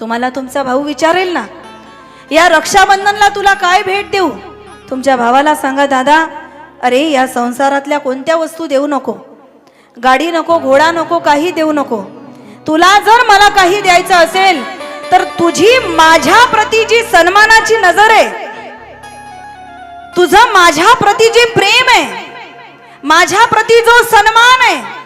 तुम्हाला तुमचा भाऊ विचारेल ना? या रक्षाबंधनला तुला काय भेट देऊ? तुमच्या भावाला सांगा दादा अरे या संसारातल्या कोणत्या वस्तू देऊ नको? गाडी नको घोडा नको काही देऊ नको. तुला जर मला काही द्यायचं असेल तर तुझी माझ्या प्रती जी सन्मानाची नजर आहे तुझं माझ्या प्रती जे प्रेम आहे माझ्या प्रती जो सन्मान आहे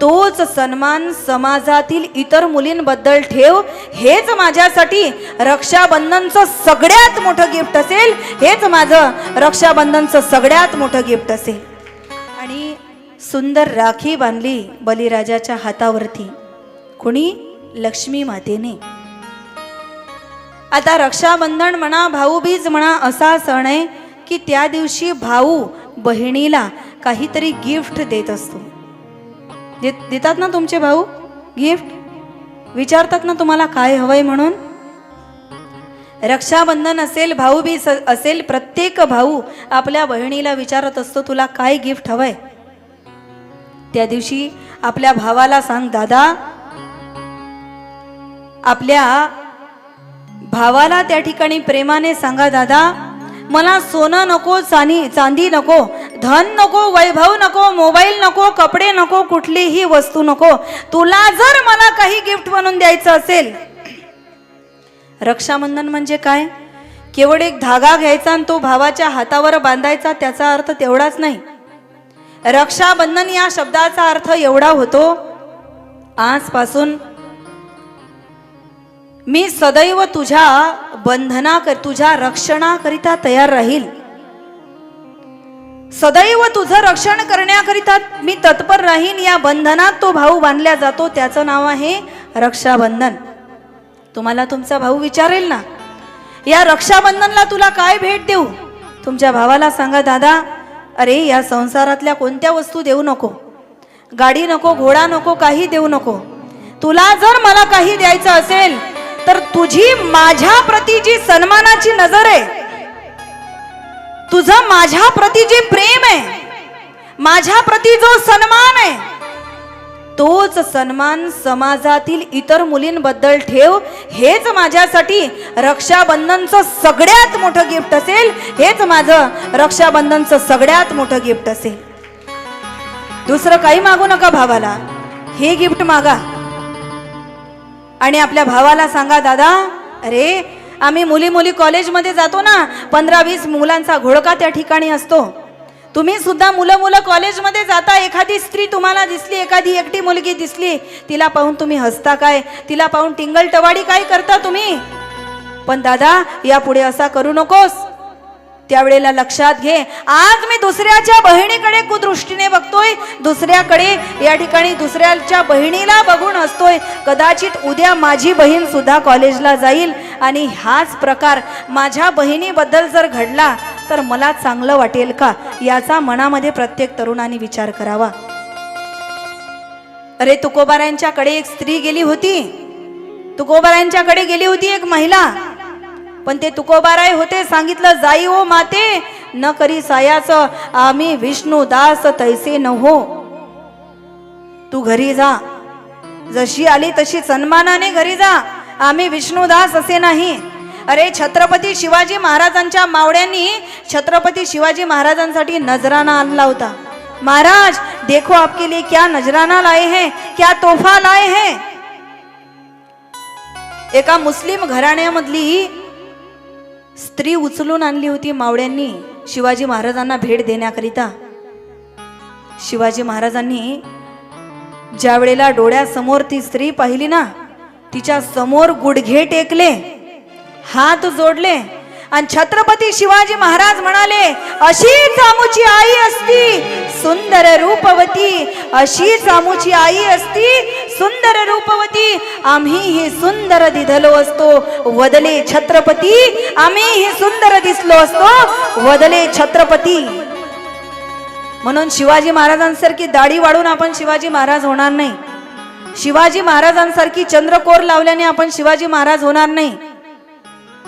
तोच सन्मान समाजातील इतर मुलींबद्दल ठेव. हेच माझ्यासाठी रक्षाबंधनचं सगळ्यात मोठं गिफ्ट असेल. हेच माझं रक्षाबंधनचं सगळ्यात मोठं गिफ्ट असेल. आणि सुंदर राखी बांधली बलिराजाच्या हातावरती. कुणी? लक्ष्मी मातेने. आता रक्षाबंधन म्हणा भाऊबीज म्हणा असा सण आहे की त्या दिवशी भाऊ बहिणीला काहीतरी गिफ्ट देत असतो. देत देतात ना तुमचे भाऊ? गिफ्ट विचारतात ना तुम्हाला काय हवंय म्हणून? रक्षाबंधन असेल भाऊबीज असेल प्रत्येक भाऊ आपल्या बहिणीला विचारत असतो तुला काय गिफ्ट हवंय? त्या दिवशी आपल्या भावाला सांग दादा आपल्या भावाला त्या ठिकाणी प्रेमाने सांगा दादा मला सोनं नको चांदी चांदी नको धन नको वैभव नको मोबाईल नको कपडे नको कुठलीही वस्तू नको. तुला जर मला काही गिफ्ट म्हणून द्यायचं असेल रक्षाबंधन म्हणजे काय? केवळ एक धागा घ्यायचा आणि तो भावाच्या हातावर बांधायचा त्याचा अर्थ तेवढाच नाही. रक्षाबंधन या शब्दाचा अर्थ एवढा होतो आजपासून मी सदैव तुझ्या बंधना कर तुझ्या रक्षणाकरिता तयार राहील. सदैव तुझं रक्षण करण्याकरिता मी तत्पर राहीन. या बंधनात तो भाऊ बांधला जातो. त्याचं नाव आहे रक्षाबंधन. तुम्हाला तुमचा भाऊ विचारेल ना? या रक्षाबंधनला तुला काय भेट देऊ? तुमच्या भावाला सांगा दादा अरे या संसारातल्या कोणत्या वस्तू देऊ नको? गाडी नको घोडा नको काही देऊ नको. तुला जर मला काही द्यायचं असेल तर तुझी माझ्या प्रती जी सन्मानाची नजर आहे तुझं माझ्या प्रती जे प्रेम आहे माझ्या प्रती जो सन्मान आहे तोच सन्मान समाजातील इतर मुलींबद्दल ठेव. हेच माझ्यासाठी रक्षाबंधनचं सगळ्यात मोठं गिफ्ट असेल. हेच माझं रक्षाबंधनचं सगळ्यात मोठं गिफ्ट असेल. दुसरं काही मागू नका भावाला. हे गिफ्ट मागा. आणि आपल्या भावाला सांगा दादा अरे आम्ही मुली मुली कॉलेजमध्ये जातो ना पंधरा वीस मुलांचा घोळका त्या ठिकाणी असतो. तुम्ही सुद्धा मुलं मुलं कॉलेजमध्ये जाता एखादी स्त्री तुम्हाला दिसली एखादी एकटी मुलगी दिसली तिला पाहून तुम्ही हसता काय? तिला पाहून टिंगल टवाडी काय करता तुम्ही? पण दादा यापुढे असा करू नकोस. त्यावेळेला लक्षात घे. आज मी दुसऱ्याच्या बहिणीकडे कुदृष्टीने बघतोय. दुसऱ्याकडे या ठिकाणी दुसऱ्याच्या बहिणीला बघून असतोय कदाचित उद्या माझी बहीण सुद्धा कॉलेजला जाईल. आणि हाच प्रकार माझ्या बहिणीबद्दल जर घडला तर मला चांगलं वाटेल का? याचा मनामध्ये प्रत्येक तरुणाने विचार करावा. अरे तुकोबारांच्याकडे एक स्त्री गेली होती. तुकोबारांच्याकडे गेली होती एक महिला. पण ते तुकोबाराय होते सांगितलं जाई ओ माते न करी सायाच आम्ही विष्णू दास तैसे न हो तू घरी जा. जशी आली तशी सन्मानाने घरी जा. आम्ही विष्णुदास असे नाही. अरे छत्रपती शिवाजी महाराजांच्या मावड्यांनी छत्रपती शिवाजी महाराजांसाठी नजराना आणला होता. महाराज देखो आपके लिए क्या नजराना लाए हैं क्या तोफा लाए हैं. एका मुस्लिम घराण्यामधली स्त्री उचलून आणली होती मावळ्यांनी शिवाजी महाराजांना भेट देण्याकरिता. शिवाजी महाराजांनी ज्या वेळेला डोळ्यासमोर ती स्त्री पाहिली ना तिच्या समोर गुडघे टेकले हात जोडले आणि छत्रपती शिवाजी महाराज म्हणाले अशीच जामूची आई असती सुंदर रूपवती अशीच जामूची आई असती सुंदर रूपवती आम्ही ही सुंदर दिधलो असतो. वदले छत्रपती आम्ही ही सुंदर दिसलो असतो. वदले छत्रपती. म्हणून शिवाजी महाराजांसारखी दाढी वाढून आपण शिवाजी महाराज होणार नाही. शिवाजी महाराजांसारखी चंद्रकोर लावल्याने आपण शिवाजी महाराज होणार नाही.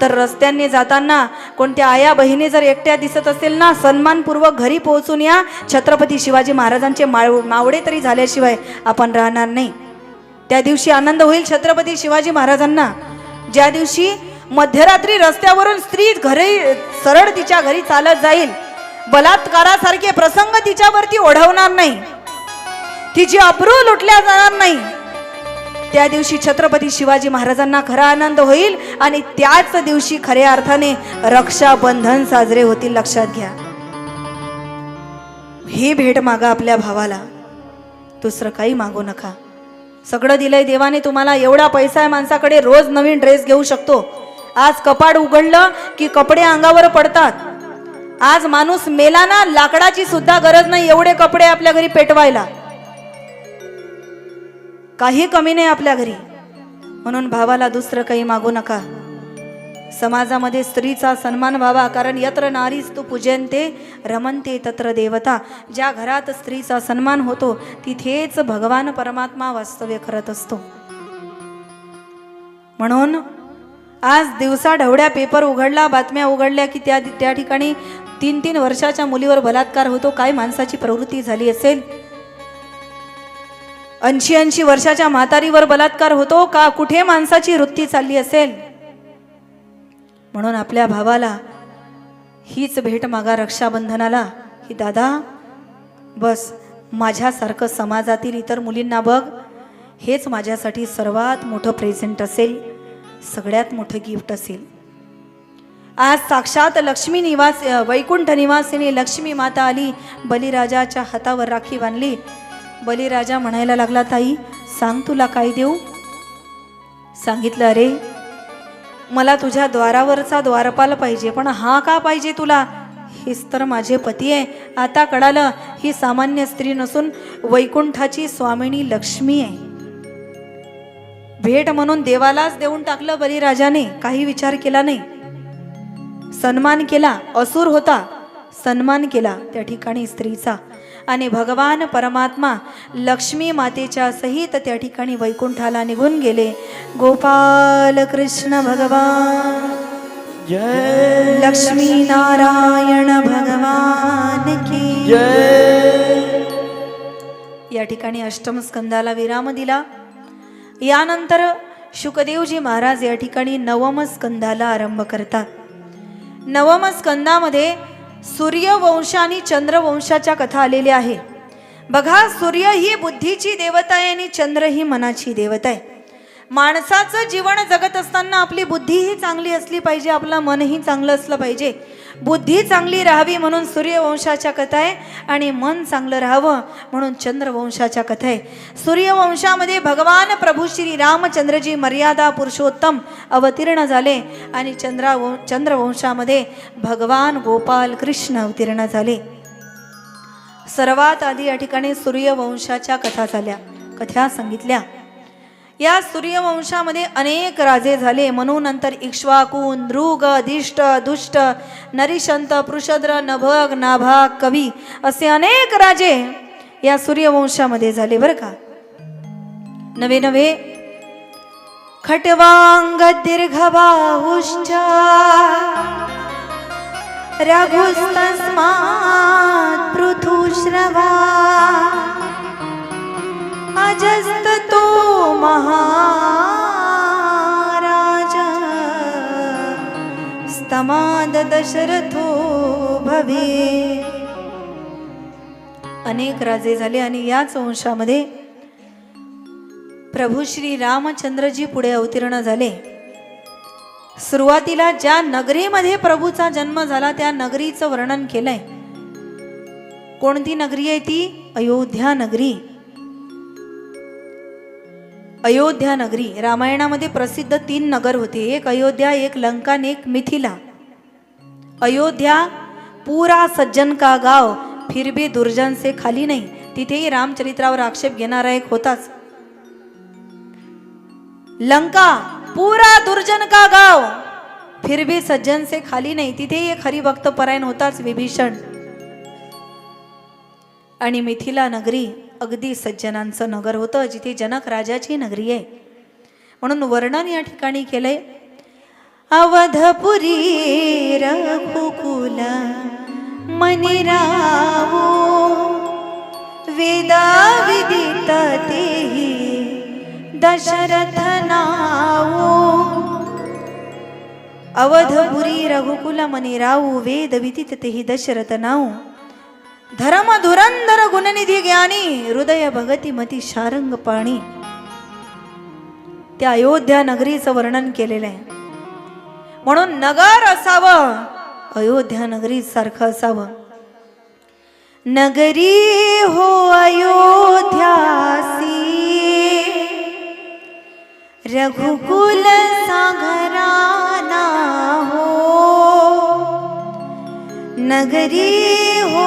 तर रस्त्यांनी जाताना कोणत्या आया बहिणी जर एकट्या दिसत असेल ना सन्मानपूर्वक घरी पोहोचून या. छत्रपती शिवाजी महाराजांचे माव मावडे तरी झाल्याशिवाय आपण राहणार नाही. त्या दिवशी आनंद होईल छत्रपती शिवाजी महाराजांना. ज्या दिवशी मध्यरात्री रस्त्यावरून स्त्री घरी सरळ तिच्या घरी चालत जाईल बलात्कारासारखे प्रसंग तिच्यावरती ओढवणार नाही. तिची अप्रू लुटल्या जाणार नाही. त्या दिवशी छत्रपती शिवाजी महाराजांना खरा आनंद होईल आणि त्याच दिवशी खऱ्या अर्थाने रक्षाबंधन साजरे होतील लक्षात घ्या. ही भेट मागा आपल्या भावाला. दुसरं काही मागू नका. सगळं दिलंय देवाने तुम्हाला एवढा पैसा आहे माणसाकडे रोज नवीन ड्रेस घेऊ शकतो. आज कपाड उघडलं की कपडे अंगावर पडतात. आज माणूस मेला ना लाकडाची सुद्धा गरज नाही एवढे कपडे आपल्या घरी पेटवायला. काही कमी नाही आपल्या घरी. म्हणून भावाला दुसरं काही मागू नका. समाजामध्ये स्त्रीचा सन्मान व्हावा कारण यत्र नारीस तू पूजनते रमनते तत्र देवता. ज्या घरात स्त्रीचा सन्मान होतो तिथेच भगवान परमात्मा वास्तव्य करत असतो. म्हणून आज दिवसा ढवड्या पेपर उघडला बातम्या उघडल्या की त्या त्या ठिकाणी तीन तीन वर्षाच्या मुलीवर बलात्कार होतो काय माणसाची प्रवृत्ती झाली असेल. ऐंशी ऐंशी वर्षाच्या म्हातारीवर बलात्कार होतो का कुठे माणसाची वृत्ती चालली असेल? म्हणून आपल्या भावाला हीच भेट मागा रक्षाबंधनाला. की दादा बस माझ्यासारखं समाजातील इतर मुलींना बघ. हेच माझ्यासाठी सर्वात मोठं प्रेझेंट असेल सगळ्यात मोठं गिफ्ट असेल. आज साक्षात लक्ष्मी निवास वैकुंठ निवासिनी लक्ष्मी माता आली बलिराजाच्या हातावर राखी बांधली. बलिराजा म्हणायला लागला ताई सांग तुला काय देऊ? सांगितलं अरे मला तुझ्या द्वारावरचा द्वारपाल पाहिजे पण हा का पाहिजे तुला? हेच तर माझे पती आहे. आता कळालं ही सामान्य स्त्री नसून वैकुंठाची स्वामिनी लक्ष्मी आहे. भेट म्हणून देवालाच देऊन टाकलं बलिराजाने काही विचार केला नाही. सन्मान केला असुर होता. सन्मान केला त्या ठिकाणी स्त्रीचा. आणि भगवान परमात्मा लक्ष्मी मातेच्या सहित त्या ठिकाणी वैकुंठाला निघून गेले. गोपाल कृष्ण भगवान. जय लक्ष्मी नारायण भगवान की. जय. या ठिकाणी अष्टम स्कंदाला विराम दिला. यानंतर शुकदेवजी महाराज या ठिकाणी नवम स्कंदाला आरंभ करतात. नवम स्कंदामध्ये सूर्यवंश आणि चंद्रवंशाच्या कथा आलेल्या आहे. बघा सूर्य ही बुद्धीची देवता आहे आणि चंद्र ही मनाची देवता आहे. माणसाचं जीवन जगत असताना आपली बुद्धीही चांगली असली पाहिजे आपलं मनही चांगलं असलं पाहिजे. बुद्धी चांगली राहावी म्हणून सूर्यवंशाच्या कथा आहे आणि मन चांगलं राहावं म्हणून चंद्रवंशाच्या कथा आहे. सूर्यवंशामध्ये भगवान प्रभू श्री रामचंद्रजी मर्यादा पुरुषोत्तम अवतीर्ण झाले आणि चंद्रावं चंद्रवंशामध्ये भगवान गोपाल कृष्ण अवतीर्ण झाले. सर्वात आधी या ठिकाणी सूर्यवंशाच्या कथा झाल्या कथा सांगितल्या. या सूर्यवंशामध्ये अनेक राजे झाले. म्हणून नंतर इक्ष्वाकू नृग दिष्ट दुष्ट नरिशंत पृषद्र नभग नाभाग कवी असे अनेक राजे या सूर्यवंशामध्ये झाले बरं का? नवे नवे. खटवांग दीर्घ बाहुश्च रघुस्तस्मात् पृथुश्रवा. अजस्त तो महाराज। स्तमाद दशरथो भवे। अनेक राजे झाले आणि याच वंशामध्ये प्रभू श्री रामचंद्रजी पुढे अवतीर्ण झाले. सुरुवातीला ज्या नगरीमध्ये प्रभूचा जन्म झाला त्या नगरीचं वर्णन केलंय. कोणती नगरी आहे ती? अयोध्या नगरी. अयोध्या नगरी रामायणामध्ये प्रसिद्ध तीन नगर होते. एक अयोध्या एक लंका आणि एक मिथिला. अयोध्या पुरा सज्जन का गाव फिर भी दुर्जन से खाली नाही. तिथेही रामचरित्रावर आक्षेप घेणारा एक होताच. लंका पुरा दुर्जन का गाव फिर भी सज्जन से खाली नाही. तिथेही एक हरिभक्त परायण होताच विभीषण. आणि मिथिला नगरी अगदी सज्जनांचं नगर होतं जिथे जनक राजाची नगरी आहे. म्हणून वर्णन या ठिकाणी केलंय अवधपुरी रघुकुल मनिरावो वेदा विदित तेही दशरथ नाऊ अवधपुरी रघुकुल मनी वेद विदित तेही दशरथ नाऊ धर्म धुरंधर गुणनिधी ज्ञानी हृदय भगती मती शारंग पाणी. त्या अयोध्या नगरीचं वर्णन केलेलं आहे. म्हणून नगर असावं अयोध्या नगरी सारखं असावं. नगरी हो अयोध्यासी. रघुकुल सागराना हो. नगरी हो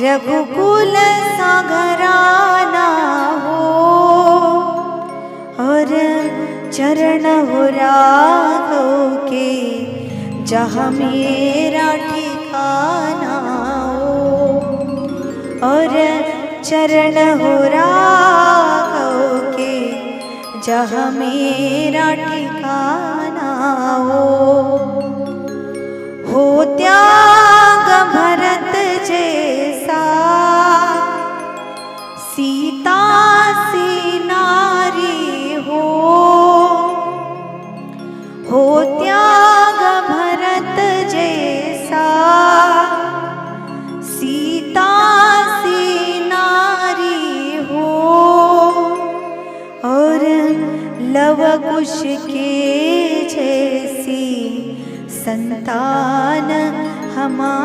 रघुकुल सागराना हो और चरण हो राघव के जहाँ मेरा ठिकाना हो और चरण हो राघव के जहाँ मेरा ठिकाना हो। हो त्याग भरत जे संतान हमारी